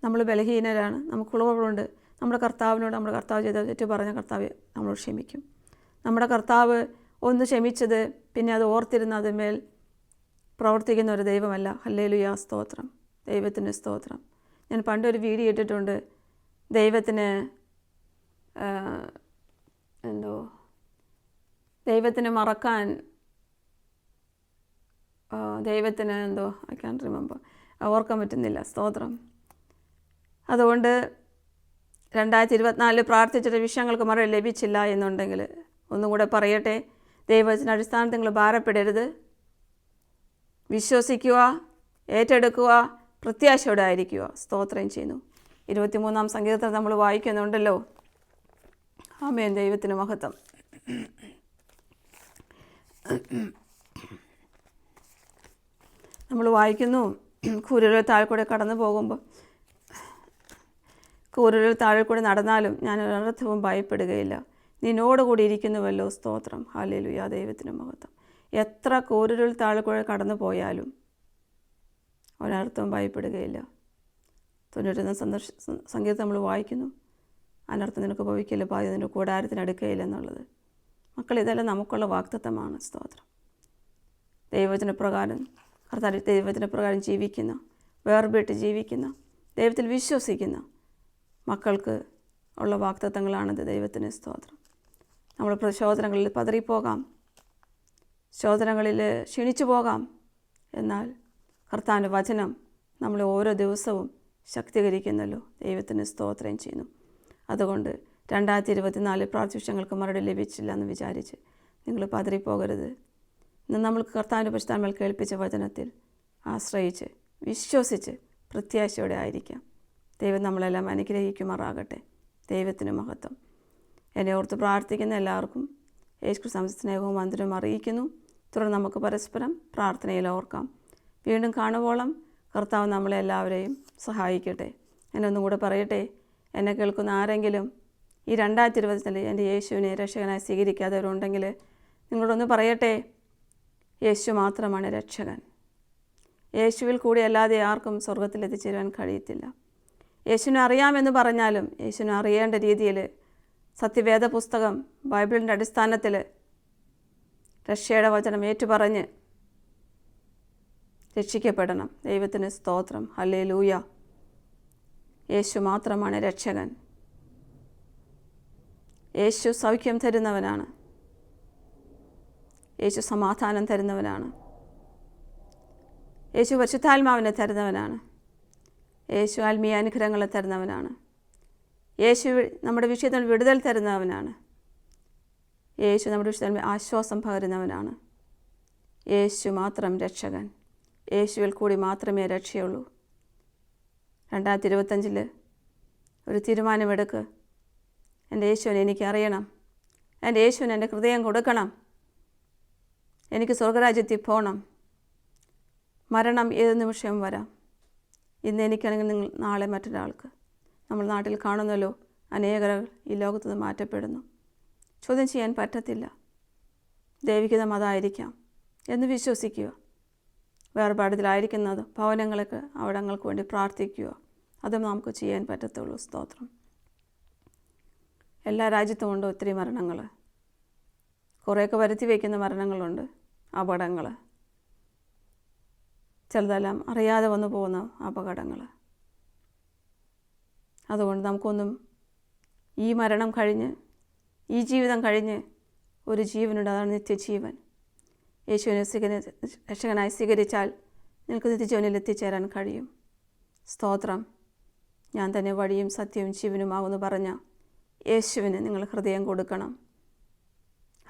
നമ്മൾ ബലഹീനരാണ്. നമുക്ക് കുറവുകളുണ്ട്. നമ്മുടെ കർത്താവിനോട് നമ്മുടെ കർത്താവ് ചെയ്ത തെറ്റ് പറഞ്ഞ കർത്താവ് നമ്മളോട് ക്ഷമിക്കും. നമ്മുടെ കർത്താവ് ഒന്ന് ക്ഷമിച്ചത് പിന്നെ അത് ഓർത്തിരുന്ന അതിന്മേൽ പ്രവർത്തിക്കുന്ന ഒരു ദൈവമല്ല. ഹല്ലേലുയാ സ്തോത്രം. ദൈവത്തിന് സ്തോത്രം. ഞാൻ പണ്ടൊരു വീഡിയോ ഇട്ടിട്ടുണ്ട്. ദൈവത്തിന് എന്തോ ദൈവത്തിന് മറക്കാൻ ദൈവത്തിന് എന്തോ ഐ ക്യാൻ റിമെമ്പർ ഓർക്കാൻ പറ്റുന്നില്ല. സ്തോത്രം. അതുകൊണ്ട് രണ്ടായിരത്തി ഇരുപത്തിനാലിൽ പ്രാർത്ഥിച്ചിട്ട് വിഷയങ്ങൾക്ക് മറുപടി ലഭിച്ചില്ല എന്നുണ്ടെങ്കിൽ ഒന്നും കൂടെ പറയട്ടെ. ദൈവത്തിന്റെ അടിസ്ഥാനത്തിൽ നിങ്ങൾ ഭാരപ്പെടരുത്. വിശ്വസിക്കുക ഏറ്റെടുക്കുക പ്രത്യാശയോടെ ആയിരിക്കുക. സ്തോത്രം ചെയ്യുന്നു. ഇരുപത്തിമൂന്നാം സംഗീതത്തിൽ നമ്മൾ വായിക്കുന്നുണ്ടല്ലോ. ആമേൻ. ദൈവത്തിന് മഹത്വം. നമ്മൾ വായിക്കുന്നു. കൂരൽ താഴെക്കൂടെ കടന്നു പോകുമ്പോൾ കൂരൽ താഴെ കൂടെ നടന്നാലും ഞാൻ ഒരർത്ഥവും ഭയപ്പെടുകയില്ല. നിന്നോടുകൂടി ഇരിക്കുന്നുവല്ലോ സ്തോത്രം. ഹാലേലുയാ ദൈവത്തിന് മഹത്വം. എത്ര കൂരലിൽ താഴെ കൂടെ കടന്നു പോയാലും ഒരർത്ഥവും ഭയപ്പെടുകയില്ല. തൊണ്ണൂറ്റൊന്ന് സന്ദർശ സംഗീതം നമ്മൾ വായിക്കുന്നു. അനർത്ഥം നിനക്ക് ഭവിക്കില്ല ബാധ്യത നിന്റെ കൂടാരത്തിനടുക്കയില്ല എന്നുള്ളത്. മക്കൾ ഇതെല്ലാം നമുക്കുള്ള വാക്തത്വമാണ് സ്തോത്രം. ദൈവത്തിന് പ്രകാരം കർത്താവ് ദൈവത്തിന് പ്രകാരം ജീവിക്കുന്ന വേർപെട്ട് ജീവിക്കുന്ന ദൈവത്തിൽ വിശ്വസിക്കുന്ന മക്കൾക്ക് ഉള്ള വാക്തത്വങ്ങളാണിത്. ദൈവത്തിന് സ്തോത്രം. നമ്മൾ പ്രശോധനകളിൽ പതറിപ്പോകാം. ശോധനകളിൽ ക്ഷണിച്ചു പോകാം. എന്നാൽ കർത്താവിന്റെ വചനം നമ്മൾ ഓരോ ദിവസവും ശക്തീകരിക്കുന്നല്ലോ. ദൈവത്തിന് സ്തോത്രം ചെയ്യുന്നു. അതുകൊണ്ട് രണ്ടായിരത്തി ഇരുപത്തിനാല് പ്രാർത്ഥിഷ്യങ്ങൾക്ക് മറുപടി ലഭിച്ചില്ല എന്ന് വിചാരിച്ച് നിങ്ങൾ പതറിപ്പോകരുത്. ഇന്ന് നമ്മൾക്ക് കർത്താവിന്റെ പശ്ചാത്തലം കേൾപ്പിച്ച വചനത്തിൽ ആശ്രയിച്ച് വിശ്വസിച്ച് പ്രത്യാശയോടെ ആയിരിക്കാം. ദൈവം നമ്മളെല്ലാം അനുഗ്രഹിക്കുമാറാകട്ടെ. ദൈവത്തിന് മഹത്വം. എന്നെ ഓർത്ത് പ്രാർത്ഥിക്കുന്ന എല്ലാവർക്കും യേശു സ്നേഹവും മന്ദിരവും അറിയിക്കുന്നു. തുടർന്ന് നമുക്ക് പരസ്പരം പ്രാർത്ഥനയിൽ ഓർക്കാം. വീണ്ടും കാണുവോളം കർത്താവ് നമ്മളെ എല്ലാവരെയും സഹായിക്കട്ടെ. എന്നെ ഒന്നും കൂടെ പറയട്ടെ? എന്നെ കേൾക്കുന്ന ആരെങ്കിലും ഈ രണ്ടായിരത്തി ഇരുപത്തിനാല് എന്റെ യേശുവിനെ രക്ഷകനായി സ്വീകരിക്കാത്തവരുണ്ടെങ്കിൽ നിങ്ങളോടൊന്ന് പറയട്ടെ? യേശു മാത്രമാണ് രക്ഷകൻ. യേശുവിൽ കൂടി അല്ലാതെ ആർക്കും സ്വർഗത്തിൽ എത്തിച്ചേരാൻ കഴിയത്തില്ല. യേശുവിനെ അറിയാമെന്ന് പറഞ്ഞാലും യേശുവിനെ അറിയേണ്ട രീതിയിൽ സത്യവേദ പുസ്തകം ബൈബിളിന്റെ അടിസ്ഥാനത്തിൽ രക്ഷയുടെ വചനം ഏറ്റുപറഞ്ഞ് രക്ഷിക്കപ്പെടണം. ദൈവത്തിന് സ്തോത്രം. ഹല്ലേ ലൂയ യേശു മാത്രമാണ് രക്ഷകൻ. യേശു സൗഖ്യം തരുന്നവനാണ്. യേശു സമാധാനം തരുന്നവനാണ്. യേശു പരിശുദ്ധാത്മാവിനെ തരുന്നവനാണ്. യേശു ആത്മീയ അനുഗ്രഹങ്ങളെ തരുന്നവനാണ്. യേശു നമ്മുടെ വിഷയത്തിൽ വിടുതൽ തരുന്നവനാണ്. യേശു നമ്മുടെ വിഷയത്തിൽ ആശ്വാസം പകരുന്നവനാണ്. യേശു മാത്രം രക്ഷകൻ. യേശുവിൽ കൂടി മാത്രമേ രക്ഷയുള്ളൂ. രണ്ടായിരത്തി ഇരുപത്തഞ്ചിൽ ഒരു തീരുമാനമെടുക്ക്. എന്റെ യേശുവിനെ എനിക്ക് അറിയണം എന്റെ യേശുവിന് എന്റെ ഹൃദയം കൊടുക്കണം. എനിക്ക് സ്വർഗരാജ്യത്തിൽ പോകണം മരണം ഏത് നിമിഷവും വരാം. ഇന്ന് എനിക്കാണെങ്കിൽ നിങ്ങൾ നാളെ മറ്റൊരാൾക്ക്. നമ്മൾ നാട്ടിൽ കാണുന്നല്ലോ അനേകർ ഈ ലോകത്തു നിന്ന് മാറ്റപ്പെടുന്നു. ചോദ്യം ചെയ്യാൻ പറ്റത്തില്ല. ദൈവികതം അതായിരിക്കാം എന്ന് വിശ്വസിക്കുക. വേർപാടത്തിലായിരിക്കുന്നത് ഭവനങ്ങൾക്ക് അവിടങ്ങൾക്ക് വേണ്ടി പ്രാർത്ഥിക്കുക. അതും നമുക്ക് ചെയ്യാൻ പറ്റത്തുള്ളൂ. സ്തോത്രം. എല്ലാ രാജ്യത്തും ഉണ്ട് ഒത്തിരി മരണങ്ങൾ? കുറേയൊക്കെ വരുത്തി വയ്ക്കുന്ന മരണങ്ങളുണ്ട്. അപകടങ്ങൾ ചിലതെല്ലാം അറിയാതെ വന്നു പോകുന്ന അപകടങ്ങൾ. അതുകൊണ്ട് നമുക്കൊന്നും ഈ മരണം കഴിഞ്ഞ് ഈ ജീവിതം കഴിഞ്ഞ് ഒരു ജീവനുണ്ട്. അതാണ് നിത്യജീവൻ. യേശുവിനെ സ്വീകരി രക്ഷകനായി സ്വീകരിച്ചാൽ നിനക്ക് നിത്യജീവനിൽ എത്തിച്ചേരാൻ കഴിയും. സ്തോത്രം. ഞാൻ തന്നെ വഴിയും സത്യവും ജീവനുമാവെന്ന് പറഞ്ഞ യേശുവിന് നിങ്ങൾ ഹൃദയം കൊടുക്കണം.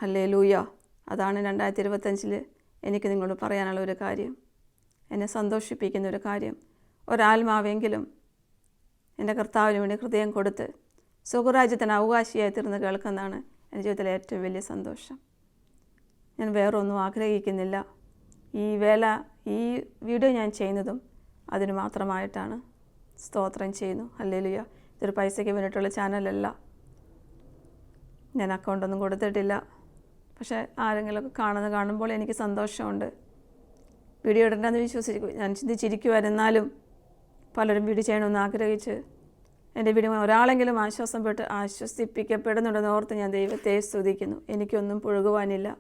അല്ലേ ലൂയ അതാണ് രണ്ടായിരത്തി ഇരുപത്തഞ്ചിൽ എനിക്ക് നിങ്ങളോട് പറയാനുള്ള ഒരു കാര്യം. എന്നെ സന്തോഷിപ്പിക്കുന്ന ഒരു കാര്യം. ഒരാത്മാവെങ്കിലും എന്റെ കർത്താവിന് വേണ്ടി ഹൃദയം കൊടുത്ത് സുഖരാജ്യത്തിന് അവകാശിയായി തീർന്ന് കേൾക്കുന്നതാണ് എന്റെ ജീവിതത്തിലെ ഏറ്റവും വലിയ സന്തോഷം. ഞാൻ വേറൊന്നും ആഗ്രഹിക്കുന്നില്ല. ഈ വേല ഈ വീഡിയോ ഞാൻ ചെയ്യുന്നതും അതിന് മാത്രമായിട്ടാണ്. സ്തോത്രം ചെയ്യുന്നു. അല്ലേലുയ ഇതൊരു പൈസയ്ക്ക് വേണ്ടിയിട്ടുള്ള ചാനലല്ല. ഞാൻ അക്കൗണ്ടൊന്നും കൊടുത്തിട്ടില്ല. പക്ഷേ ആരെങ്കിലുമൊക്കെ കാണുന്നത് കാണുമ്പോൾ എനിക്ക് സന്തോഷമുണ്ട്. വീഡിയോ ഇടണ്ടെന്ന് വിശ്വസിച്ചു ഞാൻ ചിന്തിച്ചിരിക്കുമായിരുന്നു എന്നാലും പലരും വീഡിയോ ചെയ്യണമെന്ന് ആഗ്രഹിച്ച് എന്റെ വീഡിയോ ഒരാളെങ്കിലും ആശ്വാസം പെട്ട് ആശ്വസിപ്പിക്കപ്പെടുന്നുണ്ടെന്ന് ഓർത്ത് ഞാൻ ദൈവത്തെ സ്തുതിക്കുന്നു. എനിക്കൊന്നും പുഴുകുവാനില്ല.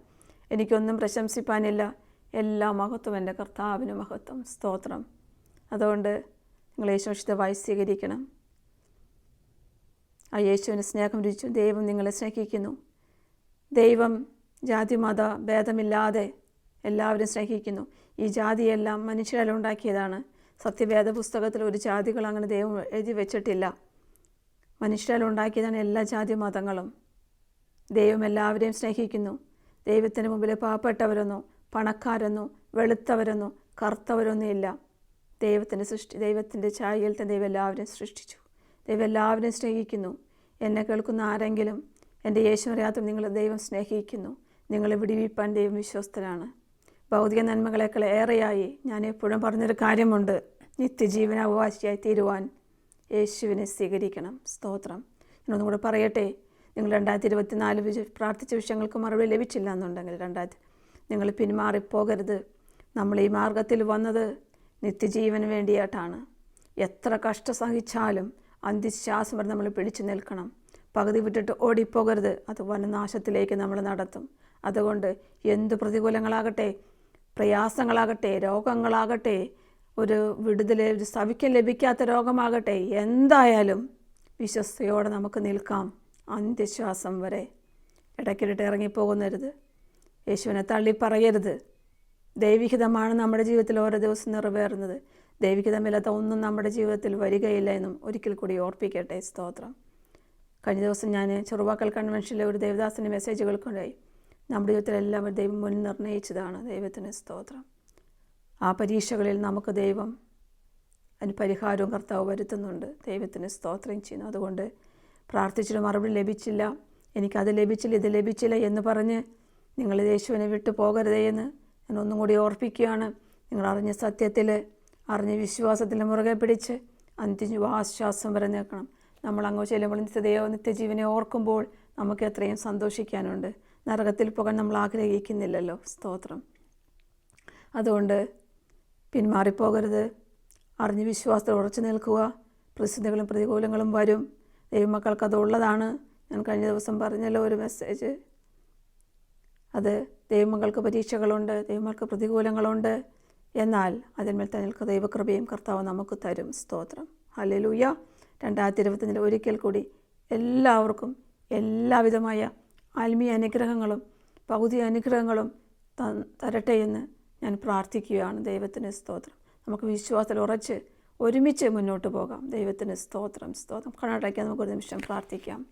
എനിക്കൊന്നും പ്രശംസിപ്പാനില്ല. എല്ലാ മഹത്വം എന്റെ കർത്താവിന് മഹത്വം. സ്തോത്രം. അതുകൊണ്ട് നിങ്ങൾ യേശുവിശുദ്ധമായി സ്വീകരിക്കണം. ആ യേശുവിന് സ്നേഹം രുചിച്ചു ദൈവം നിങ്ങളെ സ്നേഹിക്കുന്നു. ദൈവം ജാതിമത ഭേദമില്ലാതെ എല്ലാവരും സ്നേഹിക്കുന്നു. ഈ ജാതിയെല്ലാം മനുഷ്യരെല്ലാം ഉണ്ടാക്കിയതാണ്. സത്യവേദ പുസ്തകത്തിൽ ഒരു ജാതികൾ അങ്ങനെ ദൈവം എഴുതി വെച്ചിട്ടില്ല. മനുഷ്യരെല്ലാം ഉണ്ടാക്കിയതാണ് എല്ലാ ജാതി മതങ്ങളും. ദൈവം എല്ലാവരെയും സ്നേഹിക്കുന്നു. ദൈവത്തിന് മുമ്പിൽ പാവപ്പെട്ടവരൊന്നോ പണക്കാരെന്നോ വെളുത്തവരെന്നോ കറുത്തവരൊന്നും ഇല്ല. ദൈവത്തിന്റെ സൃഷ്ടി ദൈവത്തിന്റെ ഛായയിൽ തന്നെ ദൈവം എല്ലാവരെയും സൃഷ്ടിച്ചു. ദൈവം എല്ലാവരെയും സ്നേഹിക്കുന്നു. എന്നെ കേൾക്കുന്ന ആരെങ്കിലും എന്റെ യേശു അറിയാത്ത ദൈവം സ്നേഹിക്കുന്നു. നിങ്ങളെ വിടിവിപ്പാൻ ദൈവം വിശ്വസ്തനാണ്. ഭൗതിക നന്മകളേക്കാൾ ഏറെയായി ഞാൻ എപ്പോഴും പറഞ്ഞൊരു കാര്യമുണ്ട്. നിത്യജീവന അവകാശിയായി തീരുവാൻ യേശുവിനെ സ്വീകരിക്കണം. സ്തോത്രം. ഞാനൊന്നും കൂടെ പറയട്ടെ നിങ്ങൾ രണ്ടായിരത്തി ഇരുപത്തി നാല് വിജ പ്രാർത്ഥിച്ച വിഷയങ്ങൾക്ക് മറുപടി ലഭിച്ചില്ല എന്നുണ്ടെങ്കിൽ രണ്ടായിരത്തി നിങ്ങൾ പിന്മാറിപ്പോകരുത്. നമ്മൾ ഈ മാർഗത്തിൽ വന്നത് നിത്യജീവന് വേണ്ടിയായിട്ടാണ്. എത്ര കഷ്ട സഹിച്ചാലും അന്ത്യശ്വാസം വരെ നമ്മൾ പിടിച്ചു നിൽക്കണം. പകുതി വിട്ടിട്ട് ഓടിപ്പോകരുത്. അത് വനനാശത്തിലേക്ക് നമ്മൾ നടത്തും. അതുകൊണ്ട് എന്തു പ്രതികൂലങ്ങളാകട്ടെ പ്രയാസങ്ങളാകട്ടെ രോഗങ്ങളാകട്ടെ ഒരു വിടുതൽ ഒരു സവിക്കം ലഭിക്കാത്ത രോഗമാകട്ടെ എന്തായാലും വിശ്വസ്തയോടെ നമുക്ക് നിൽക്കാം അന്ത്യശ്വാസം വരെ. ഇടയ്ക്കിടട്ട് ഇറങ്ങിപ്പോകുന്നരുത്. യേശുവിനെ തള്ളി പറയരുത്. ദൈവിഹിതമാണ് നമ്മുടെ ജീവിതത്തിൽ ഓരോ ദിവസം നിറവേറുന്നത്. ദൈവിഹിതമില്ലാത്ത ഒന്നും നമ്മുടെ ജീവിതത്തിൽ വരികയില്ല എന്നും ഒരിക്കൽ കൂടി ഓർപ്പിക്കട്ടെ സ്തോത്രം. കഴിഞ്ഞ ദിവസം ഞാൻ ചെറുവാക്കൽ കൺവെൻഷനിലെ ഒരു ദേവദാസിന്റെ മെസ്സേജുകൾക്കുണ്ടായി നമ്മുടെ ജീവിതത്തിലെല്ലാം ദൈവം മുൻ നിർണയിച്ചതാണ്. ദൈവത്തിന് സ്തോത്രം. ആ പരീക്ഷകളിൽ നമുക്ക് ദൈവം അതിന് പരിഹാരവും കർത്താവ് വരുത്തുന്നുണ്ട്. ദൈവത്തിന് സ്തോത്രം ചെയ്യുന്നു. അതുകൊണ്ട് പ്രാർത്ഥിച്ചിട്ട് മറുപടി ലഭിച്ചില്ല. എനിക്കത് ലഭിച്ചില്ല ഇത് ലഭിച്ചില്ല എന്ന് പറഞ്ഞ് നിങ്ങൾ യേശുവിനെ വിട്ടു പോകരുതേ എന്ന് ഞാൻ ഒന്നും കൂടി ഓർപ്പിക്കുകയാണ്. നിങ്ങൾ അറിഞ്ഞ സത്യത്തിൽ അറിഞ്ഞ വിശ്വാസത്തിൽ മുറുകെ പിടിച്ച് അന്ത്യശ്വാസം വരെ നിൽക്കണം. നമ്മൾ അങ്ങോ ചെല്ലുമ്പോൾ നിത്യതയോ നിത്യജീവനെ ഓർക്കുമ്പോൾ നമുക്ക് എത്രയും സന്തോഷിക്കാനുണ്ട്. നരകത്തിൽ പോകാൻ നമ്മൾ ആഗ്രഹിക്കുന്നില്ലല്ലോ. സ്തോത്രം. അതുകൊണ്ട് പിന്മാറിപ്പോകരുത്. അറിഞ്ഞ് വിശ്വാസത്തിൽ ഉറച്ചു നിൽക്കുക. പ്രതിസന്ധികളും പ്രതികൂലങ്ങളും വരും. ദൈവമക്കൾക്ക് അതുള്ളതാണ് ഞാൻ കഴിഞ്ഞ ദിവസം പറഞ്ഞല്ലോ ഒരു മെസ്സേജ് അത് ദൈവമക്കൾക്ക് പരീക്ഷകളുണ്ട് ദൈവമക്കൾക്ക് പ്രതികൂലങ്ങളുണ്ട്. എന്നാൽ അതിന്മേൽ തന്നെ ദൈവകൃപയും കർത്താവ് നമുക്ക് തരും. സ്തോത്രം. ഹല്ലേലൂയ രണ്ടായിരത്തി ഇരുപത്തഞ്ചിൽ ഒരിക്കൽ കൂടി എല്ലാവർക്കും എല്ലാവിധമായ ആത്മീയ അനുഗ്രഹങ്ങളും പകുതി അനുഗ്രഹങ്ങളും തരട്ടെ എന്ന് ഞാൻ പ്രാർത്ഥിക്കുകയാണ്. ദൈവത്തിന് സ്തോത്രം. നമുക്ക് വിശ്വാസത്തിൽ ഉറച്ച് ഒരുമിച്ച് മുന്നോട്ട് പോകാം. ദൈവത്തിന് സ്തോത്രം. സ്തോത്രം. കണ്ണടയ്ക്കാൻ നമുക്ക് ഒരു നിമിഷം പ്രാർത്ഥിക്കാം.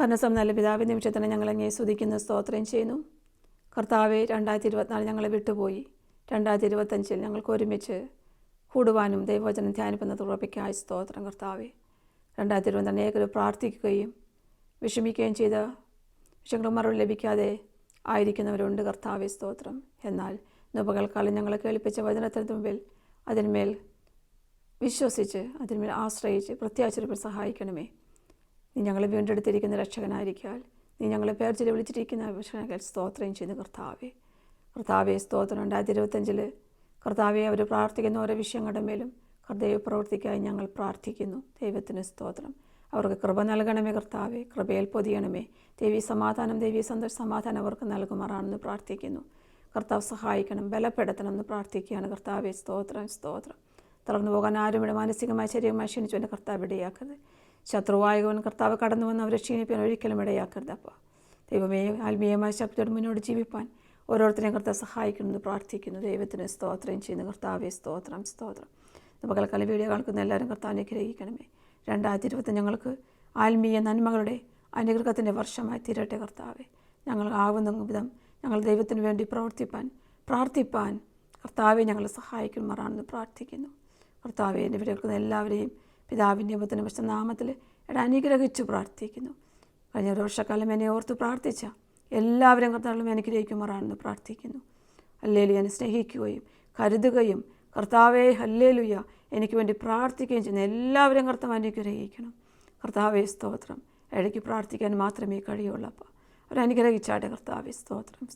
കർണസം നല്ല പിതാവിന്റെ നിമിഷത്തിന് ഞങ്ങളെങ്ങനെ സ്തുതിക്കുന്ന സ്തോത്രം ചെയ്യുന്നു. കർത്താവെ രണ്ടായിരത്തി ഇരുപത്തിനാല് ഞങ്ങളെ വിട്ടുപോയി. രണ്ടായിരത്തി ഇരുപത്തഞ്ചിൽ ഞങ്ങൾക്ക് ഒരുമിച്ച് കൂടുവാനും ദൈവവചനം ധ്യാനിപ്പുന്നത് ഉറപ്പിക്കായ സ്തോത്രം കർത്താവെ. രണ്ടായിരത്തി ഇരുപത്തി അനേകർ പ്രാർത്ഥിക്കുകയും വിഷമിക്കുകയും ചെയ്ത് വിഷയങ്ങൾ മറുപടി ലഭിക്കാതെ ആയിരിക്കുന്നവരുണ്ട്. കർത്താവെ സ്തോത്രം. എന്നാൽ ഇന്ന് പകൽക്കാലം ഞങ്ങളെ കേൾപ്പിച്ച വചനത്തിന് മുമ്പിൽ അതിന്മേൽ വിശ്വസിച്ച് അതിന്മേൽ ആശ്രയിച്ച് പ്രത്യാശരൂപം സഹായിക്കണമേ. നീ ഞങ്ങളെ വീണ്ടെടുത്തിരിക്കുന്ന രക്ഷകനായിരിക്കാൽ നീ ഞങ്ങളെ പേർ ചില വിളിച്ചിരിക്കുന്ന രക്ഷകനാൽ സ്തോത്രം ചെയ്യുന്ന കർത്താവെ. കർത്താവെ സ്തോത്രം. രണ്ടായിരത്തി ഇരുപത്തഞ്ചിൽ കർത്താവെ അവർ പ്രാർത്ഥിക്കുന്ന ഓരോ വിഷയങ്ങളുടെ മേലും കർദൈവ പ്രവർത്തിക്കായി ഞങ്ങൾ പ്രാർത്ഥിക്കുന്നു. ദൈവത്തിന് സ്തോത്രം. അവർക്ക് കൃപ നൽകണമേ കർത്താവെ കൃപയിൽ പൊതിയണമേ. ദേവി സമാധാനം ദേവി സന്തോഷ സമാധാനം അവർക്ക് നൽകുമാറാണെന്ന് പ്രാർത്ഥിക്കുന്നു. കർത്താവ് സഹായിക്കണം ബലപ്പെടുത്തണം എന്ന് പ്രാർത്ഥിക്കുകയാണ്. കർത്താവെ സ്തോത്രം സ്തോത്രം. തളർന്നു പോകാൻ ആരുമിടെ മാനസികമായി ശരീരമായി ക്ഷണിച്ചു എന്റെ കർത്താവ് ഇടയാക്കരുത്. ശത്രുവായകവൻ കർത്താവ് കടന്നു വന്ന് അവരെ ക്ഷീണിപ്പിക്കാൻ ഒരിക്കലും ഇടയാക്കരുത് അപ്പോൾ ദൈവമേ ആത്മീയമായ ശക്തിയോട് മുന്നോട്ട് ജീവിപ്പാൻ ഓരോരുത്തരെയും കർത്താവ് സഹായിക്കണമെന്ന് പ്രാർത്ഥിക്കുന്നു. ദൈവത്തിന് സ്തോത്രം ചെയ്യുന്നു. കർത്താവെ സ്തോത്രം സ്തോത്രം. പകൽക്കാലം വീഡിയോ കാണിക്കുന്ന എല്ലാവരും കർത്താവിനെ ഗ്രഹിക്കണമേ രണ്ടായിരത്തി ഇരുപത്തി ഞങ്ങൾക്ക് ആത്മീയ നന്മകളുടെ അനുഗ്രഹത്തിന്റെ വർഷമായി തീരട്ടെ കർത്താവെ. ഞങ്ങൾ ആവുന്ന വിധം ഞങ്ങൾ ദൈവത്തിന് വേണ്ടി പ്രവർത്തിപ്പാൻ പ്രാർത്ഥിപ്പാൻ കർത്താവെ ഞങ്ങളെ സഹായിക്കുമാറാണെന്ന് പ്രാർത്ഥിക്കുന്നു. കർത്താവെ എന്റെ വീടുകൾക്കുന്ന എല്ലാവരെയും പിതാവിന്റെ മുത്തനും പക്ഷേ നാമത്തിൽ എടെ അനുഗ്രഹിച്ചു പ്രാർത്ഥിക്കുന്നു. കഴിഞ്ഞ ഒരു വർഷക്കാലം എന്നെ ഓർത്ത് പ്രാർത്ഥിച്ച എല്ലാവരും കർത്താവും അനുഗ്രഹിക്കുമാറാണെന്ന് പ്രാർത്ഥിക്കുന്നു. അല്ലേലു എന്നെ സ്നേഹിക്കുകയും കരുതുകയും കർത്താവെ ഹല്ലേലുയ എനിക്ക് വേണ്ടി പ്രാർത്ഥിക്കുകയും ചെയ്യുന്ന എല്ലാവരും കർത്താവ് അനുഗ്രഹിക്കണം. കർത്താവെ സ്തോത്രം. ഇടയ്ക്ക് പ്രാർത്ഥിക്കാൻ മാത്രമേ കഴിയുള്ളൂ അപ്പോൾ അവരനുഗ്രഹിച്ചാട്ടെ കർത്താവെ സ്തോത്രം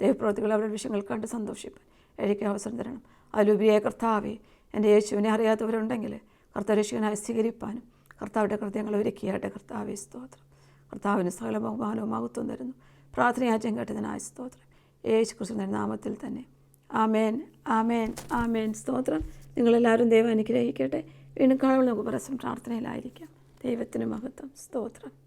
ദൈവപ്രവൃത്തികൾ അവരുടെ വിഷയങ്ങൾ കണ്ട് സന്തോഷിപ്പാൻ ഇടയ്ക്ക് അവസരം തരണം. അതിലുപരിയായ കർത്താവെ എന്റെ യേശുവിനെ അറിയാത്തവരുണ്ടെങ്കിൽ കർത്തരക്ഷകനായി സ്വീകരിപ്പാനും കർത്താവിന്റെ കൃത്യങ്ങൾ ഒരുക്കിയാട്ടെ കർത്താവെ സ്തോത്രം. കർത്താവിന് സകല ബഹുമാനവും മഹത്വം തരുന്നു. പ്രാർത്ഥനയാറ്റം കേട്ടതിനായ സ്തോത്രം. യേശു കൃഷ്ണന്റെ നാമത്തിൽ തന്നെ. ആമേൻ ആമേൻ ആമേൻ. സ്തോത്രം. നിങ്ങളെല്ലാവരും ദൈവം അനുഗ്രഹിക്കട്ടെ. വീണ്ടും കാണുമ്പോൾ നമുക്ക് പരസ്യം പ്രാർത്ഥനയിലായിരിക്കാം. ദൈവത്തിന് മഹത്വം. സ്തോത്രം.